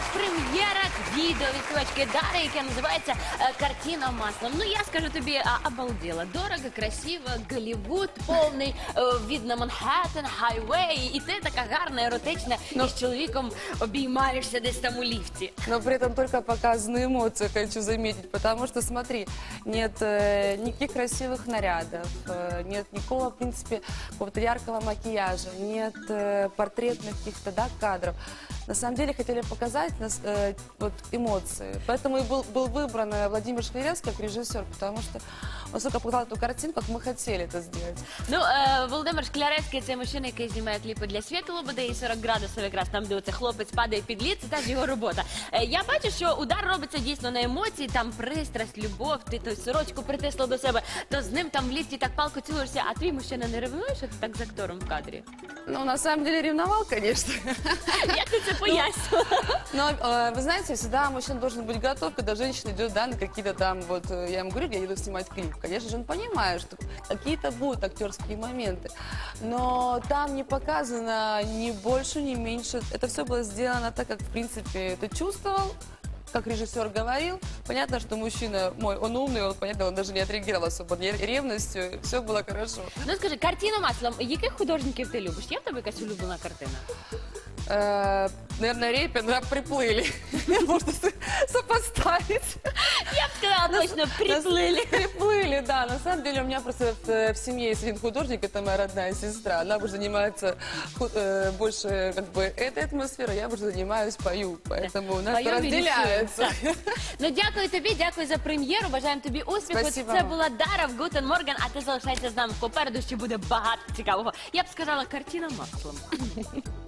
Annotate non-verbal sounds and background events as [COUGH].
нас прем'єра відео від співачки Дари, яке називається е, Картина маслом. Ну я скажу тобі, а, обалдела. Дорого, красиво, Голлівуд повний, е, від на Манхеттен, хайвей, і ти така гарна, еротична, і з чоловіком обіймаєшся десь там у ліфті. Но при этом только показаны эмоции, хочу заметить, потому что, смотри, нет э, никаких красивых нарядов, э, нет никакого, в принципе, какого-то яркого макияжа, нет э, портретных каких-то, да, кадров. На самом деле хотели показать нас, э, вот, эмоции. Поэтому и был, был выбран э, Владимир Шклеревский как режиссер, потому что он столько показал эту картину, как мы хотели это сделать. Ну, е, Володимир Шкляревський це мужчина, який знімає кліпи для світу, буде і 40 градусів якраз там, де оце хлопець падає під лід, це теж його робота. Е, я бачу, що удар робиться дійсно на емоції, там пристрасть, любов, ти то сорочку притисла до себе, то з ним там в ліфті так палко цілуєшся, а твій мужчина не ревнує, що ти так з актором в кадрі? Ну, на самом деле ревновал, конечно. [LAUGHS] Як ти це пояснила? Но э, вы знаете, всегда мужчина должен быть готов, когда женщина идет да, на какие-то там, вот э, я ему говорю, я иду снимать клип. Конечно же, он понимает, что какие-то будут актерские моменты. Но там не показано ни больше, ни меньше. Это все было сделано так, как, в принципе, ты чувствовал, как режиссер говорил. Понятно, что мужчина мой, он умный, он, понятно, он даже не отреагировал особо ревностью. Все было хорошо. Ну скажи, картина маслом, яких художників ти любиш? Є в тебе якась улюблена картина? Э, наверное, Репин, да, приплыли. [LAUGHS] Можно со- сопоставить. Я б сказала точно, приплили. Приплыли, да. На самом деле у меня просто в, э, в семье есть один художник, это моя родная сестра. Она уже занимается ху- э, больше как бы этой атмосферой, я уже занимаюсь пою. Поэтому у нас это Вдвоєм і разделяется. рисуємо. Так. Ну дякую тобі, дякую за прем'єру. Бажаємо тобі успіху. Спасибо Це вам. була Дара в Гутен Морган, а ти залишайся з нами попереду. Ще буде багато цікавого. Я б сказала, картина маслом. [LAUGHS]